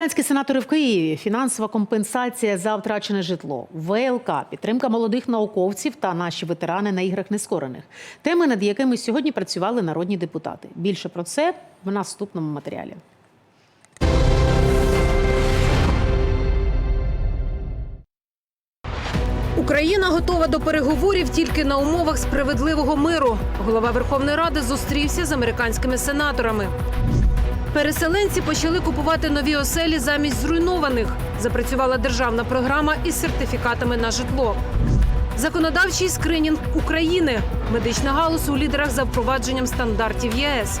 Українські сенатори в Києві, фінансова компенсація за втрачене житло, ВЛК, підтримка молодих науковців та наші ветерани на іграх нескорених. Теми, над якими сьогодні працювали народні депутати. Більше про це в наступному матеріалі. Україна готова до переговорів тільки на умовах справедливого миру. Голова Верховної Ради зустрівся з американськими сенаторами. Переселенці почали купувати нові оселі замість зруйнованих. Запрацювала державна програма із сертифікатами на житло. Законодавчий скринінг України. Медична галузь у лідерах за впровадженням стандартів ЄС.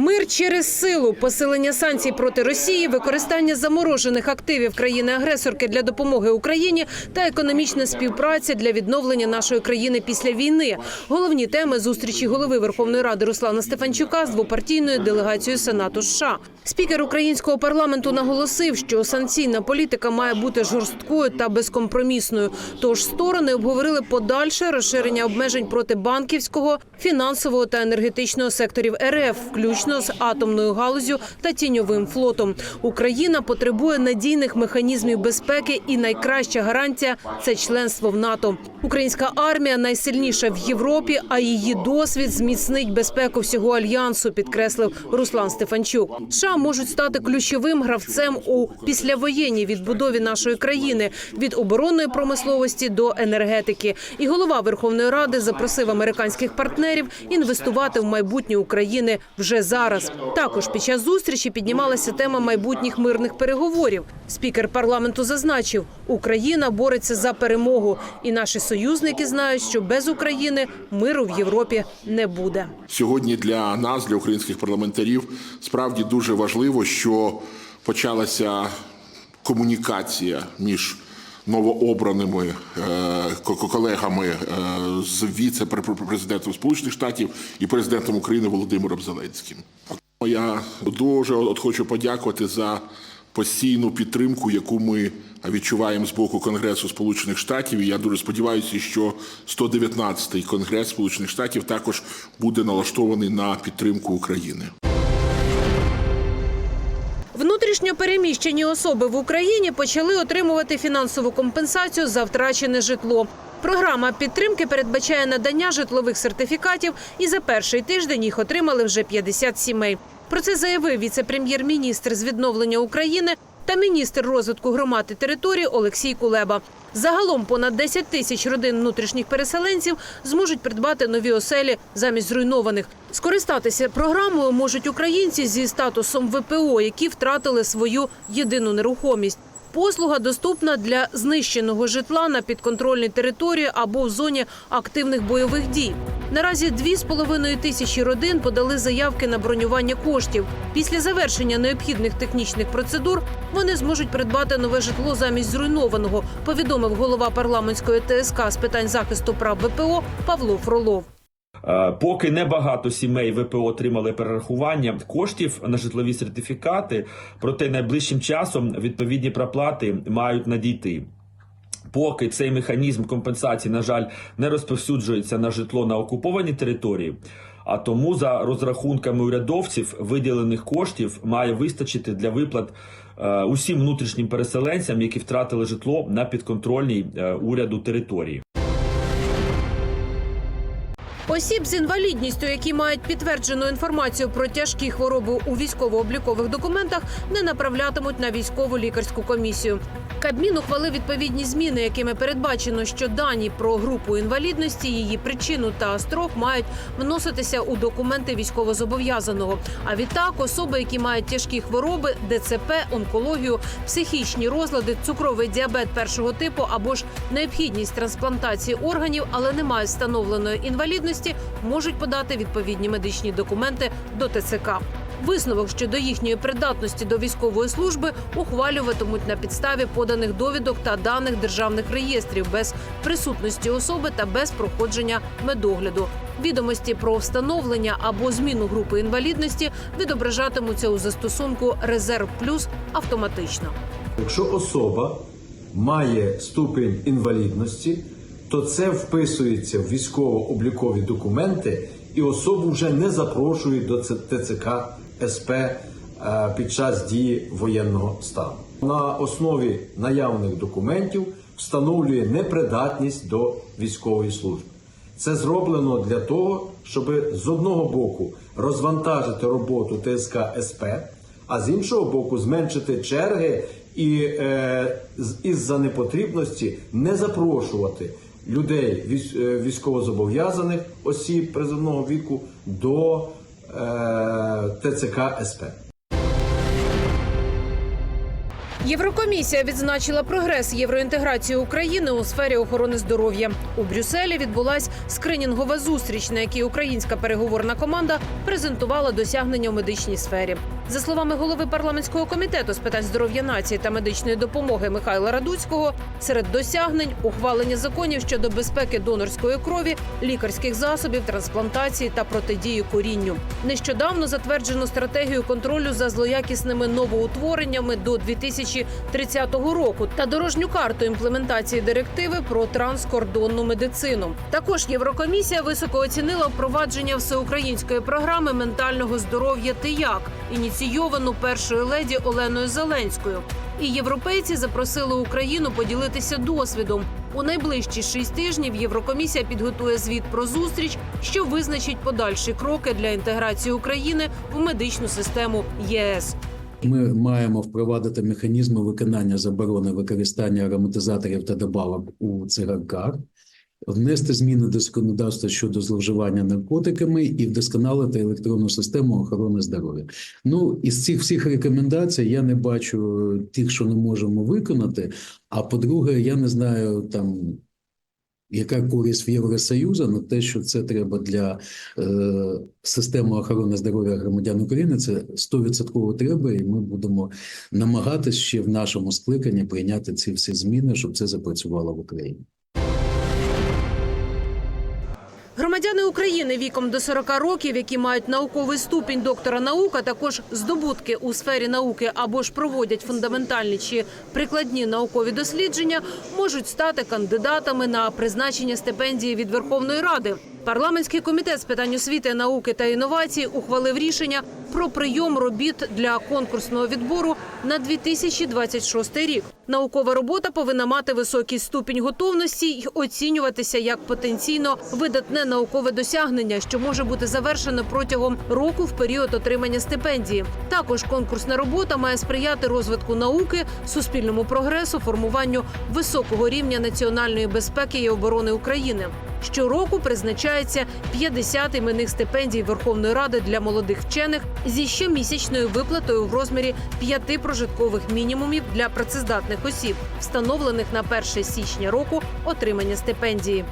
Мир через силу, посилення санкцій проти Росії, використання заморожених активів країни-агресорки для допомоги Україні та економічна співпраця для відновлення нашої країни після війни. Головні теми зустрічі голови Верховної Ради Руслана Стефанчука з двопартійною делегацією Сенату США. Спікер українського парламенту наголосив, що санкційна політика має бути жорсткою та безкомпромісною. Тож сторони обговорили подальше розширення обмежень проти банківського, фінансового та енергетичного секторів РФ, включно з атомною галузю та тіньовим флотом. Україна потребує надійних механізмів безпеки, і найкраща гарантія це членство в НАТО. Українська армія найсильніша в Європі, а її досвід зміцнить безпеку всього альянсу, підкреслив Руслан Стефанчук. США можуть стати ключовим гравцем у післявоєнній відбудові нашої країни від оборонної промисловості до енергетики. І голова Верховної Ради запросив американських партнерів інвестувати в майбутнє України вже зараз. Також під час зустрічі піднімалася тема майбутніх мирних переговорів. Спікер парламенту зазначив, Україна бореться за перемогу, і наші союзники знають, що без України миру в Європі не буде. Сьогодні для нас, для українських парламентарів, справді дуже важливо, що почалася комунікація між новообраними е, колегами е, з віце-президентом Сполучених Штатів і президентом України Володимиром Зеленським. Я дуже от хочу подякувати за постійну підтримку, яку ми відчуваємо з боку Конгресу Сполучених Штатів. І я дуже сподіваюся, що 119-й Конгрес Сполучених Штатів також буде налаштований на підтримку України. Внутрішньо переміщені особи в Україні почали отримувати фінансову компенсацію за втрачене житло. Програма підтримки передбачає надання житлових сертифікатів, і за перший тиждень їх отримали вже 50 сімей. Про це заявив віце-прем'єр-міністр з відновлення України та міністр розвитку громад і територій Олексій Кулеба. Загалом понад 10 тисяч родин внутрішніх переселенців зможуть придбати нові оселі замість зруйнованих. Скористатися програмою можуть українці зі статусом ВПО, які втратили свою єдину нерухомість. Послуга доступна для знищеного житла на підконтрольній території або в зоні активних бойових дій. Наразі 2,5 тисячі родин подали заявки на бронювання коштів. Після завершення необхідних технічних процедур вони зможуть придбати нове житло замість зруйнованого, повідомив голова парламентської ТСК з питань захисту прав ВПО Павло Фролов. Е, Поки небагато сімей ВПО отримали перерахування коштів на житлові сертифікати, проте найближчим часом відповідні проплати мають надійти. Поки цей механізм компенсації, на жаль, не розповсюджується на житло на окупованій території, а тому за розрахунками урядовців виділених коштів має вистачити для виплат е, усім внутрішнім переселенцям, які втратили житло на підконтрольній е, уряду території. Осіб з інвалідністю, які мають підтверджену інформацію про тяжкі хвороби у військово-облікових документах, не направлятимуть на військову лікарську комісію. Кабмін ухвалив відповідні зміни, якими передбачено, що дані про групу інвалідності, її причину та строк мають вноситися у документи військовозобов'язаного. А відтак особи, які мають тяжкі хвороби, ДЦП, онкологію, психічні розлади, цукровий діабет першого типу або ж необхідність трансплантації органів, але не мають встановленої інвалідності, можуть подати відповідні медичні документи до ТЦК. Висновок щодо їхньої придатності до військової служби ухвалюватимуть на підставі поданих довідок та даних державних реєстрів без присутності особи та без проходження медогляду. Відомості про встановлення або зміну групи інвалідності відображатимуться у застосунку Резерв Плюс автоматично. Якщо особа має ступінь інвалідності, то це вписується в військово-облікові документи, і особу вже не запрошують до ЦТЦК СП е, під час дії воєнного стану. На основі наявних документів встановлює непридатність до військової служби. Це зроблено для того, щоб з одного боку розвантажити роботу ТСК СП, а з іншого боку зменшити черги і е, із-за непотрібності не запрошувати людей е, військовозобов'язаних осіб призовного віку до ТЦК СП. Єврокомісія відзначила прогрес євроінтеграції України у сфері охорони здоров'я. У Брюсселі відбулась скринінгова зустріч, на якій українська переговорна команда презентувала досягнення у медичній сфері. За словами голови парламентського комітету з питань здоров'я нації та медичної допомоги Михайла Радуцького, серед досягнень ухвалення законів щодо безпеки донорської крові, лікарських засобів, трансплантації та протидії курінню. Нещодавно затверджено стратегію контролю за злоякісними новоутвореннями до 2030 року та дорожню карту імплементації директиви про транскордонну медицину. Також Єврокомісія високо оцінила впровадження всеукраїнської програми ментального здоров'я «Тияк», ініційовану першою леді Оленою Зеленською. І європейці запросили Україну поділитися досвідом. У найближчі шість тижнів Єврокомісія підготує звіт про зустріч, що визначить подальші кроки для інтеграції України в медичну систему ЄС. Ми маємо впровадити механізми виконання заборони використання ароматизаторів та добавок у цигарках, внести зміни до законодавства щодо зловживання наркотиками і вдосконалити електронну систему охорони здоров'я. Ну із цих всіх рекомендацій я не бачу тих, що не можемо виконати. А по-друге, я не знаю там. Яка користь в Євросоюзу на те, що це треба для е, системи охорони здоров'я громадян України, це 100% треба, і ми будемо намагатись ще в нашому скликанні прийняти ці всі зміни, щоб це запрацювало в Україні. Громадяни України віком до 40 років, які мають науковий ступінь доктора наук, а також здобутки у сфері науки або ж проводять фундаментальні чи прикладні наукові дослідження, можуть стати кандидатами на призначення стипендії від Верховної Ради. Парламентський комітет з питань освіти, науки та інновацій ухвалив рішення про прийом робіт для конкурсного відбору на 2026 рік. Наукова робота повинна мати високий ступінь готовності й оцінюватися як потенційно видатне наукове досягнення, що може бути завершено протягом року в період отримання стипендії. Також конкурсна робота має сприяти розвитку науки, суспільному прогресу, формуванню високого рівня національної безпеки і оборони України. Щороку призначається 50 іменних стипендій Верховної Ради для молодих вчених зі щомісячною виплатою в розмірі п'яти прожиткових мінімумів для працездатних осіб, встановлених на 1 січня року отримання стипендії.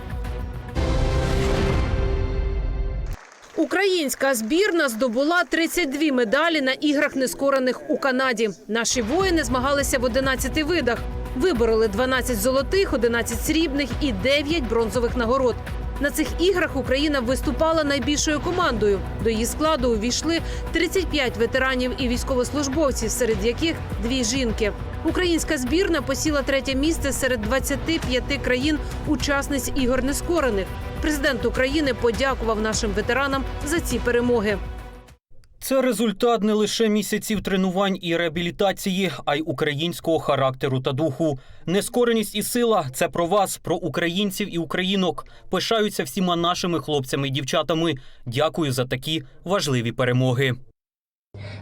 Українська збірна здобула 32 медалі на іграх нескорених у Канаді. Наші воїни змагалися в 11 видах. Вибороли 12 золотих, 11 срібних і 9 бронзових нагород. На цих іграх Україна виступала найбільшою командою. До її складу увійшли 35 ветеранів і військовослужбовців, серед яких дві жінки. Українська збірна посіла третє місце серед 25 країн-учасниць ігор нескорених. Президент України подякував нашим ветеранам за ці перемоги. Це результат не лише місяців тренувань і реабілітації, а й українського характеру та духу. Нескореність і сила це про вас, про українців і українок. Пишаються всіма нашими хлопцями і дівчатами. Дякую за такі важливі перемоги.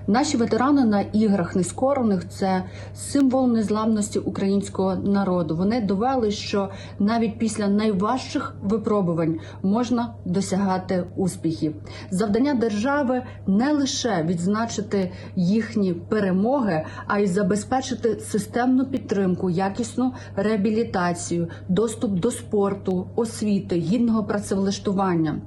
Наші ветерани на іграх нескорених це символ незламності українського народу. Вони довели, що навіть після найважчих випробувань можна досягати успіхів. Завдання держави не лише відзначити їхні перемоги, а й забезпечити системну підтримку, якісну реабілітацію, доступ до спорту, освіти, гідного працевлаштування.